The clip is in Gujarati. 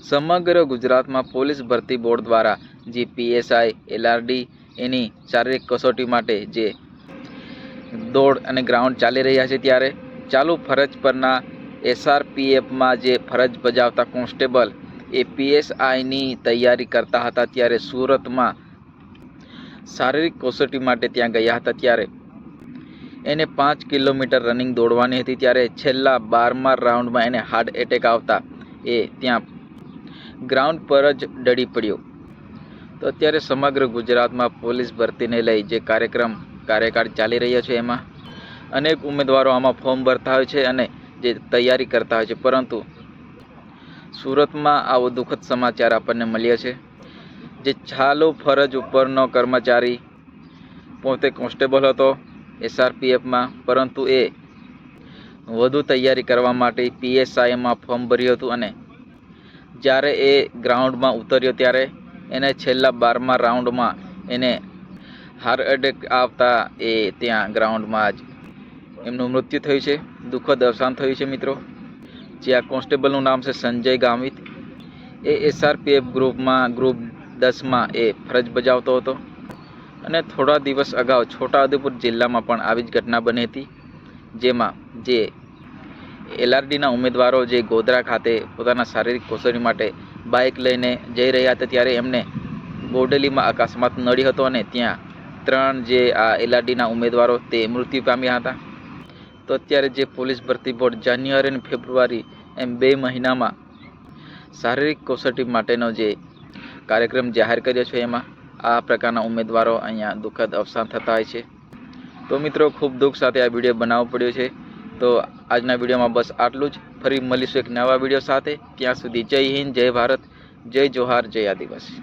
સમગ્ર ગુજરાતમાં પોલીસ ભરતી બોર્ડ દ્વારા જે પીએસઆઈ, એલઆરડી, એની શારીરિક કસોટી માટે જે દોડ અને ગ્રાઉન્ડ ચાલી રહ્યા છે ત્યારે ચાલુ ફરજ પરના એસઆરપીએફમાં જે ફરજ બજાવતા કોન્સ્ટેબલ એ પીએસઆઈની તૈયારી કરતા હતા ત્યારે સુરતમાં શારીરિક કસોટી માટે ત્યાં ગયા હતા ત્યારે એને પાંચ કિલોમીટર રનિંગ દોડવાની હતી ત્યારે છેલ્લા બારમા રાઉન્ડમાં એને હાર્ટ એટેક આવતા એ ત્યાં ગ્રાઉન્ડ પર જ ડળી પડ્યો. તો અત્યારે સમગ્ર ગુજરાતમાં પોલીસ ભરતીને લઈ જે કાર્યક્રમ, કાર્યકાળ ચાલી રહ્યો છે એમાં, અનેક ઉમેદવારો આમાં ફોર્મ ભરતા હોય છે અને જે તૈયારી કરતા હોય છે. પરંતુ સુરતમાં આવો દુઃખદ સમાચાર આપણને મળ્યો છે. જે ચાલુ ફરજ ઉપરનો કર્મચારી, પોતે કોન્સ્ટેબલ હતો, એસઆરપીએફમાં, પરંતુ એ વધુ તૈયારી કરવા માટે પીએસઆઈમાં ફોર્મ ભર્યું હતું અને જ્યારે એ ગ્રાઉન્ડમાં ઉતર્યો ત્યારે એને છેલ્લા બારમા રાઉન્ડમાં એને હાર્ટ એટેક આવતા એ ત્યાં ગ્રાઉન્ડમાં જ એમનું મૃત્યુ થયું છે, દુઃખદ અવસાન થયું છે મિત્રો. જે આ કોન્સ્ટેબલનું નામ છે સંજય ગામિત. એ એસઆરપીએફ ગ્રુપમાં, ગ્રુપ દસમાં એ ફરજ બજાવતો હતો. અને થોડા દિવસ અગાઉ છોટાઉદેપુર જિલ્લામાં પણ આવી જ ઘટના બની હતી, જેમાં જે એલઆરડીના ઉમેદવારો જે ગોધરા ખાતે પોતાના શારીરિક કસોટી માટે બાઇક લઈને જઈ રહ્યા હતા, ત્યારે એમને બોડેલીમાં અકસ્માત નડી હતો અને ત્યાં ત્રણ જે આ એલઆરડીના ઉમેદવારો તે મૃત્યુ પામ્યા હતા. તો અત્યારે જે પોલીસ ભરતી બોર્ડ જાન્યુઆરી અને ફેબ્રુઆરી એમ બે મહિનામાં શારીરિક કસોટી માટેનો જે કાર્યક્રમ જાહેર કર્યો છે, એમાં આ પ્રકારના ઉમેદવારો અહીંયા દુઃખદ અવસાન થતા હોય છે. તો મિત્રો, ખૂબ દુઃખ સાથે આ વીડિયો બનાવવો પડ્યો છે. તો આજના વિડીયોમાં બસ આટલું જ. ફરી મળીશું એક નવા વીડિયો સાથે. ત્યાં સુધી જય હિન્દ, જય ભારત, જય જોહાર, જય આદિવાસી.